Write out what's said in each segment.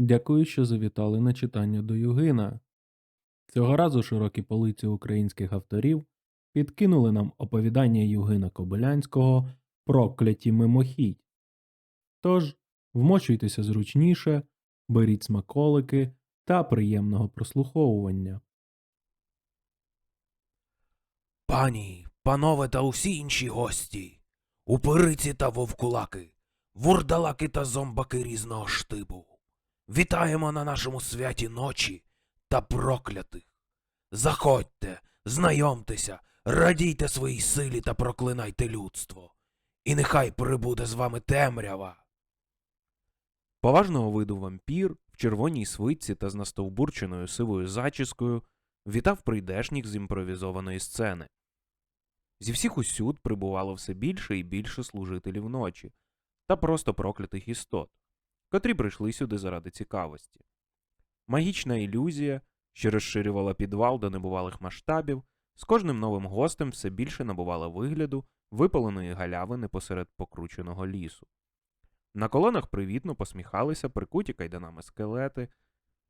Дякую, що завітали на читання до Югина. Цього разу широкі полиці українських авторів підкинули нам оповідання Югина Кобилянського Прокляті мимохідь. Тож, вмочуйтеся зручніше, беріть смаколики та приємного прослуховування. Пані, панове та усі інші гості, упириці та вовкулаки, вурдалаки та зомбаки різного штибу. Вітаємо на нашому святі ночі та проклятих. Заходьте, знайомтеся, радійте своїй силі та проклинайте людство. І нехай прибуде з вами темрява. Поважного виду вампір в червоній свитці та з настовбурченою сивою зачіскою вітав прийдешніх з імпровізованої сцени. Зі всіх усюд прибувало все більше і більше служителів ночі та просто проклятих істот, котрі прийшли сюди заради цікавості. Магічна ілюзія, що розширювала підвал до небувалих масштабів, з кожним новим гостем все більше набувала вигляду випаленої галявини посеред покрученого лісу. На колонах привітно посміхалися прикуті кайданами скелети,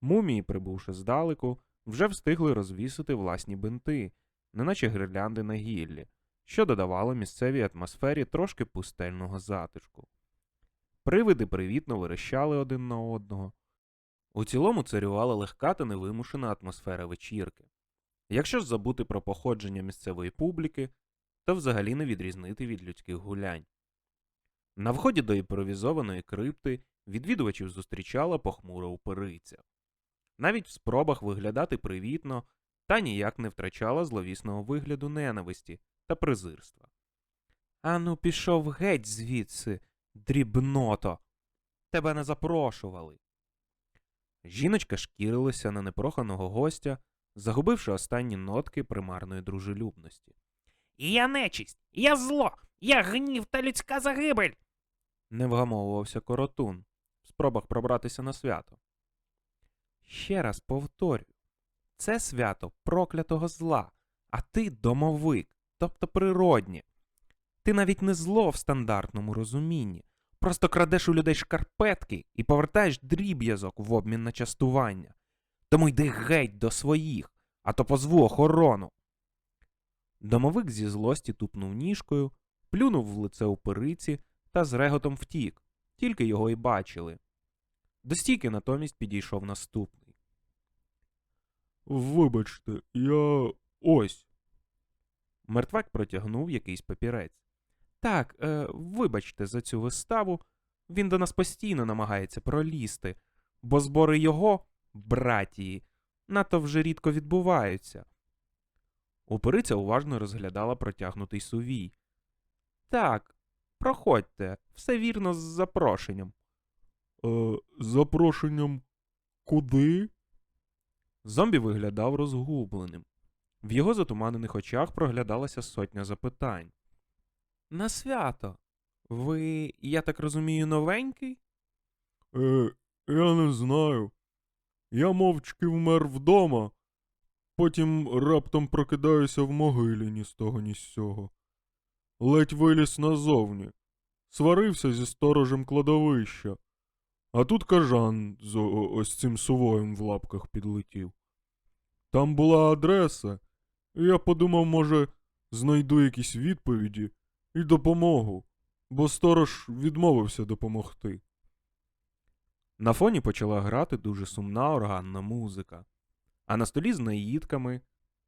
мумії, прибувши здалеку, вже встигли розвісити власні бинти, неначе гирлянди на гіллі, що додавало місцевій атмосфері трошки пустельного затишку. Привиди привітно верещали один на одного. У цілому царювала легка та невимушена атмосфера вечірки. Якщо ж забути про походження місцевої публіки, то взагалі не відрізнити від людських гулянь. На вході до імпровізованої крипти відвідувачів зустрічала похмура упериця. Навіть в спробах виглядати привітно та ніяк не втрачала зловісного вигляду ненависті та презирства. Ану, пішов геть звідси, дрібното. Тебе не запрошували. Жіночка шкірилася на непроханого гостя, загубивши останні нотки примарної дружелюбності. Я нечисть, я зло, я гнів та людська загибель. Не вгамовувався коротун в спробах пробратися на свято. Ще раз повторюю, це свято проклятого зла, а ти домовик, тобто природнє. Ти навіть не зло в стандартному розумінні, просто крадеш у людей шкарпетки і повертаєш дріб'язок в обмін на частування. Тому йди геть до своїх, а то позву охорону. Домовик зі злості тупнув ніжкою, плюнув в лице у периці та з реготом втік, тільки його й бачили. До стійки натомість підійшов наступний. Вибачте, я ось. Мертвак протягнув якийсь папірець. Так, е, вибачте за цю виставу. Він до нас постійно намагається пролізти, бо збори його, братії, надто вже рідко відбуваються. Упириця уважно розглядала протягнутий сувій. Так, проходьте, все вірно з запрошенням. Е, запрошенням куди? Зомбі виглядав розгубленим. В його затуманених очах проглядалася сотня запитань. На свято. Ви, я так розумію, новенький? Е, я не знаю. Я мовчки вмер вдома, потім раптом прокидаюся в могилі ні з того, ні з сього. Ледь виліз назовні, сварився зі сторожем кладовища, а тут кажан з ось цим сувоєм в лапках підлетів. Там була адреса, і я подумав, може, знайду якісь відповіді і допомогу, бо сторож відмовився допомогти. На фоні почала грати дуже сумна органна музика. А на столі з наїдками,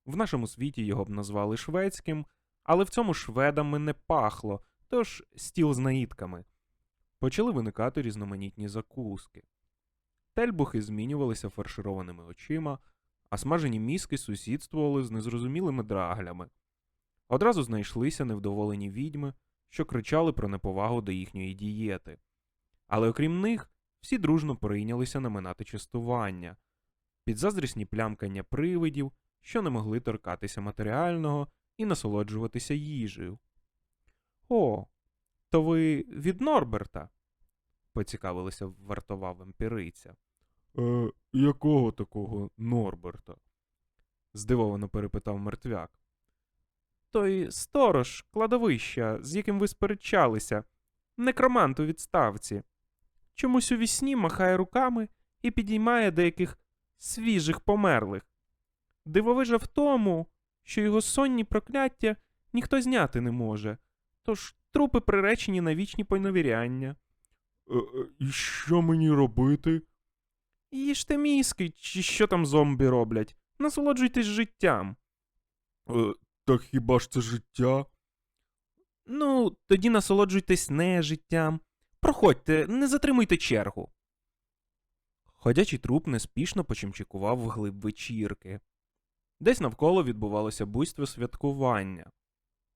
в нашому світі його б назвали шведським, але в цьому шведами не пахло, тож стіл з наїдками. Почали виникати різноманітні закуски. Тельбухи змінювалися фаршированими очима, а смажені мізки сусідствували з незрозумілими драглями. Одразу знайшлися невдоволені відьми, що кричали про неповагу до їхньої дієти. Але окрім них, всі дружно прийнялися наминати частування, підзаздрісні плямкання привидів, що не могли торкатися матеріального і насолоджуватися їжею. О, то ви від Норберта? поцікавилася вартова вампіриця. Е, якого такого Норберта? здивовано перепитав мертвяк. Той сторож кладовища, з яким ви сперечалися, некромант у відставці. Чомусь у вісні махає руками і підіймає деяких свіжих померлих. Дивовижа в тому, що його сонні прокляття ніхто зняти не може, тож трупи приречені на вічні поневіряння. Е, е, і що мені робити? Їжте мізки, чи що там зомбі роблять. Насолоджуйтесь життям. Так хіба ж це життя? Ну, тоді насолоджуйтесь не життям. Проходьте, не затримуйте чергу. Ходячий труп неспішно почимчикував вглиб вечірки. Десь навколо відбувалося буйство святкування.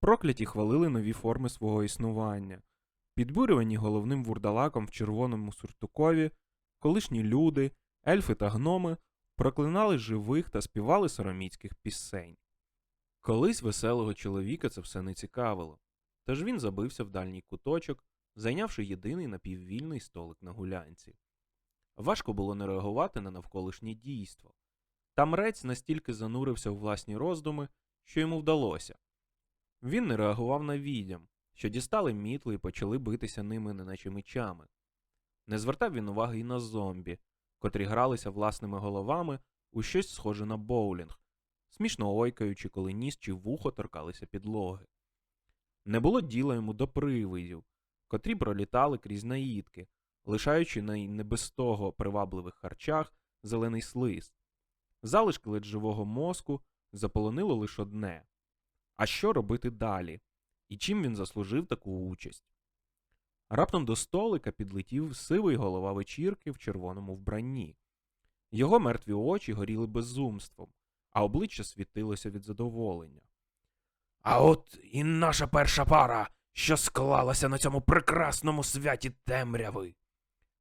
Прокляті хвалили нові форми свого існування. Підбурювані головним вурдалаком в червоному суртукові, колишні люди, ельфи та гноми проклинали живих та співали сороміцьких пісень. Колись веселого чоловіка це все не цікавило. Тож він забився в дальній куточок, зайнявши єдиний напіввільний столик на гулянці. Важко було не реагувати на навколишнє дійство. Там рець настільки занурився у власні роздуми, що йому вдалося. Він не реагував на відьям, що дістали мітли і почали битися ними неначе мечами. Не звертав він уваги й на зомбі, котрі гралися власними головами у щось схоже на боулінг, смішно ойкаючи, коли ніс чи вухо торкалися підлоги. Не було діла йому до привидів, котрі пролітали крізь наїдки, лишаючи на не без того привабливих харчах зелений слиз. Залишки ледь живого мозку заполонило лише одне. А що робити далі? І чим він заслужив таку участь? Раптом до столика підлетів сивий голова вечірки в червоному вбранні. Його мертві очі горіли безумством, а обличчя світилося від задоволення. А от і наша перша пара, що склалася на цьому прекрасному святі темряви.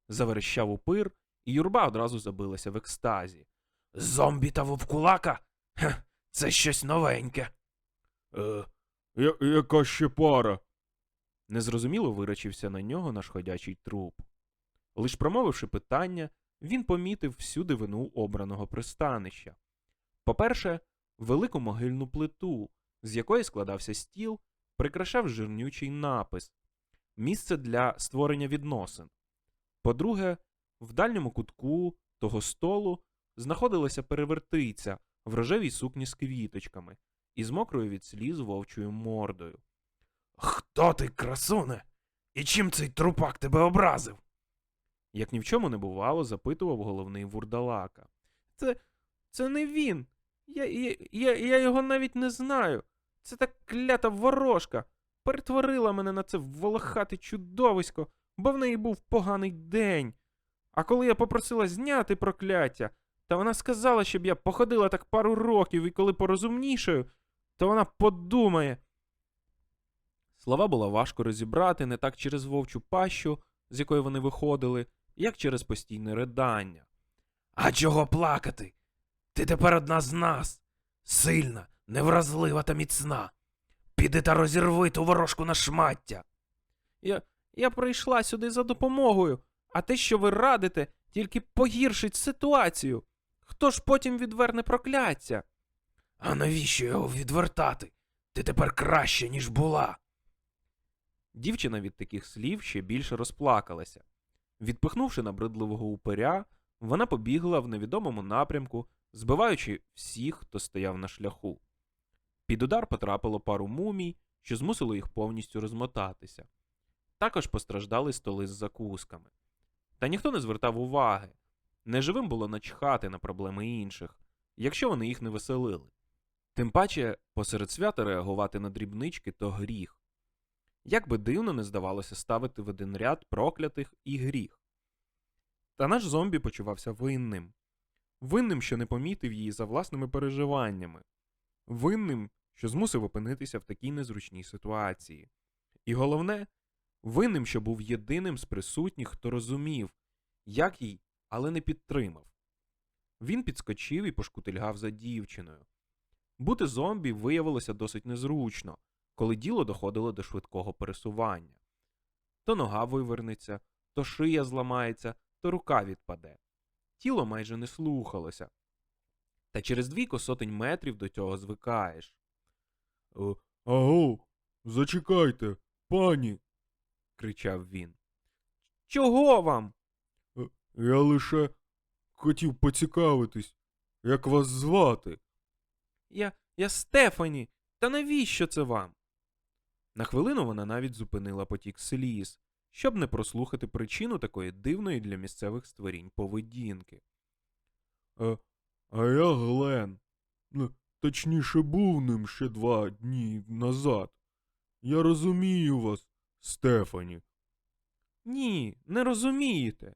Заверещав упир, і юрба одразу забилася в екстазі. Зомбі та вовкулака? Хе, це щось новеньке. Е, я, яка ще пара? Незрозуміло вирачився на нього наш ходячий труп. Лиш промовивши питання, він помітив всю дивину обраного пристанища. По-перше, велику могильну плиту, з якої складався стіл, прикрашав жирнючий напис Місце для створення відносин. По-друге, в дальньому кутку того столу знаходилася перевертиця в рожевій сукні з квіточками і з мокрою від сліз вовчою мордою. Хто ти, красуне? І чим цей трупак тебе образив? Як ні в чому не бувало, запитував головний вурдалака. Це. це не він. Я, я, я, я його навіть не знаю. Це та клята ворожка. Перетворила мене на це волохате чудовисько, бо в неї був поганий день. А коли я попросила зняти прокляття, та вона сказала, щоб я походила так пару років, і коли порозумнішаю, то вона подумає. Слова було важко розібрати не так через вовчу пащу, з якої вони виходили, як через постійне ридання. А чого плакати? Ти тепер одна з нас. Сильна, невразлива та міцна. Піди та розірви ту ворожку на шмаття. Я, я прийшла сюди за допомогою, а те, що ви радите, тільки погіршить ситуацію. Хто ж потім відверне прокляття? А навіщо його відвертати? Ти тепер краще, ніж була. Дівчина від таких слів ще більше розплакалася. Відпихнувши набридливого упиря, вона побігла в невідомому напрямку, збиваючи всіх, хто стояв на шляху. Під удар потрапило пару мумій, що змусило їх повністю розмотатися. Також постраждали столи з закусками. Та ніхто не звертав уваги. Неживим було начхати на проблеми інших, якщо вони їх не веселили. Тим паче, посеред свята реагувати на дрібнички то гріх. Як би дивно не здавалося ставити в один ряд проклятих і гріх. Та наш зомбі почувався винним. Винним, що не помітив її за власними переживаннями. Винним, що змусив опинитися в такій незручній ситуації. І головне, винним, що був єдиним з присутніх, хто розумів, як їй, але не підтримав. Він підскочив і пошкутильгав за дівчиною. Бути зомбі виявилося досить незручно, коли діло доходило до швидкого пересування. То нога вивернеться, то шия зламається, то рука відпаде. Тіло майже не слухалося. Та через двійко сотень метрів до цього звикаєш. Е, аго, зачекайте, пані. кричав він. Чого вам? Я лише хотів поцікавитись, як вас звати. Я. я Стефані. Та навіщо це вам? На хвилину вона навіть зупинила потік сліз, щоб не прослухати причину такої дивної для місцевих створінь поведінки. А, а я Глен. Точніше, був ним ще два дні назад. Я розумію вас, Стефані. Ні, не розумієте.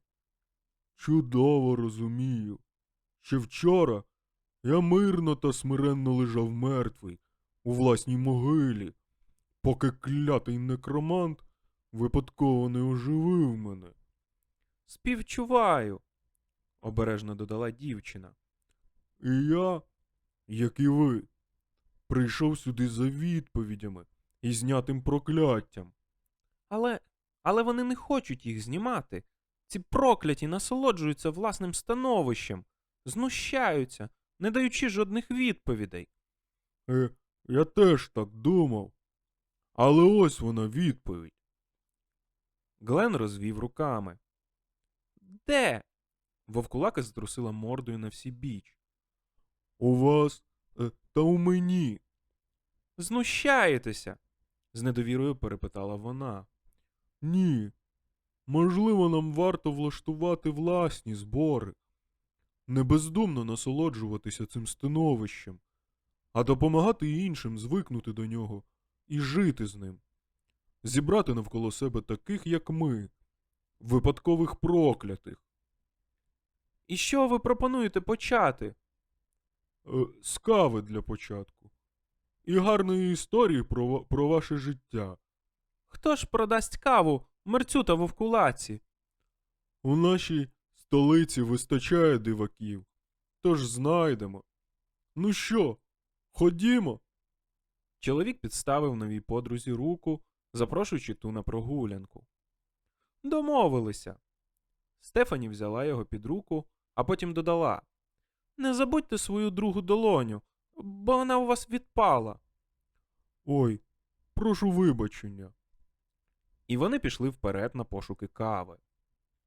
Чудово розумію. Ще вчора я мирно та смиренно лежав мертвий у власній могилі, поки клятий некромант випадково не оживив мене. Співчуваю, обережно додала дівчина. І я, як і ви, прийшов сюди за відповідями і знятим прокляттям. Але. але вони не хочуть їх знімати. Ці прокляті насолоджуються власним становищем, знущаються, не даючи жодних відповідей. Е, я теж так думав. Але ось вона відповідь. Глен розвів руками. Де? Вовкулака затрусила мордою на всі біч. У вас е, та у мені. Знущаєтеся? з недовірою перепитала вона. Ні. Можливо, нам варто влаштувати власні збори, не бездумно насолоджуватися цим становищем, а допомагати іншим звикнути до нього і жити з ним, зібрати навколо себе таких, як ми, випадкових проклятих. І що ви пропонуєте почати? Е, з кави для початку. І гарної історії про, про ваше життя. Хто ж продасть каву мерцю та вовкулаці? У нашій столиці вистачає диваків, тож знайдемо. Ну що, ходімо? Чоловік підставив новій подрузі руку, запрошуючи ту на прогулянку. Домовилися. Стефані взяла його під руку, а потім додала: Не забудьте свою другу долоню, бо вона у вас відпала. Ой, прошу вибачення. І вони пішли вперед на пошуки кави.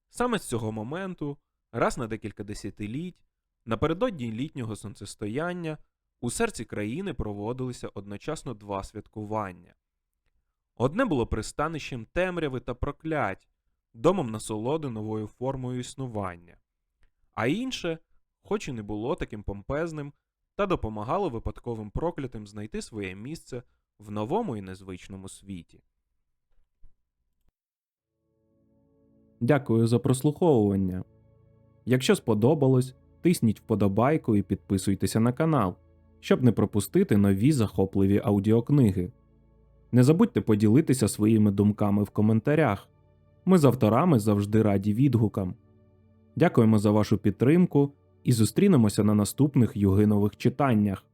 Саме з цього моменту, раз на декілька десятиліть, напередодні літнього сонцестояння, у серці країни проводилися одночасно два святкування. Одне було пристанищем темряви та проклять, домом насолоди новою формою існування, а інше, хоч і не було таким помпезним, та допомагало випадковим проклятим знайти своє місце в новому і незвичному світі. Дякую за прослуховування. Якщо сподобалось, тисніть вподобайку і підписуйтеся на канал, щоб не пропустити нові захопливі аудіокниги. Не забудьте поділитися своїми думками в коментарях. Ми з авторами завжди раді відгукам. Дякуємо за вашу підтримку і зустрінемося на наступних югинових читаннях.